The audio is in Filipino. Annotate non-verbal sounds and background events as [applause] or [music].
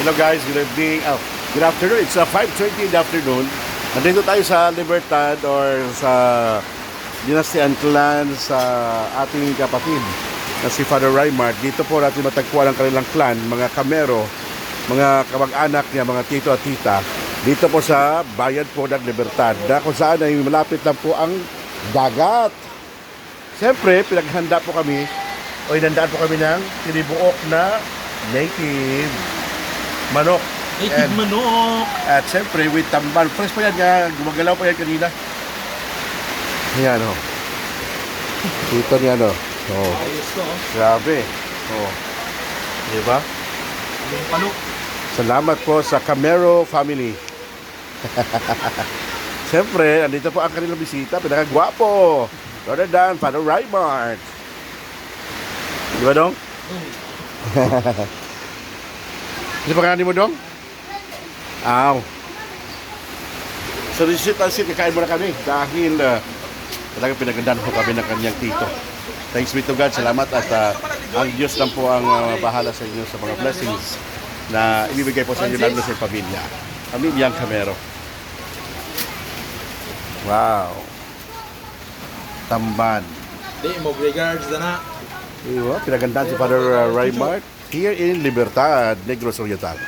Hello guys, good evening. Oh, good afternoon. It's uh, 5.20 in the afternoon. Nandito tayo sa Libertad or sa Dynasty and Clan sa ating kapatid na si Father Raymart. Dito po natin matagpuan ang kanilang clan, mga kamero, mga kamag-anak niya, mga tito at tita. Dito po sa bayan po ng Libertad na kung saan ay malapit lang po ang dagat. Siyempre, pinaghanda po kami o inandaan po kami ng tinibuok na native manok. Native manok. At siyempre, with tamban. Fresh pa yan nga. Gumagalaw pa yan kanina. Ayan, oh. Dito niya, no. Oh, Ayos to. oh. grabe. Oh. Di ba? Yung manok. Salamat po sa Camero family. [laughs] siyempre, andito po ang kanilang bisita. Pinakagwapo. Lord Dan, Father Rymart. Di ba, Dong? [laughs] Ano pangalan mo, Dong? Aw. So, and sit, kakain muna kami dahil uh, talagang pinagandaan po kami ng kanyang tito. Thanks be to God, salamat at uh, ang Diyos lang po ang uh, bahala sa inyo sa mga blessings na ibibigay po sa inyo lalo sa pamilya. Pamilyang Camero. Wow. Tamban. Di mo regards na na. Diba? Pinagandaan si Father uh, Raymart here in Libertad, Negros Oriental.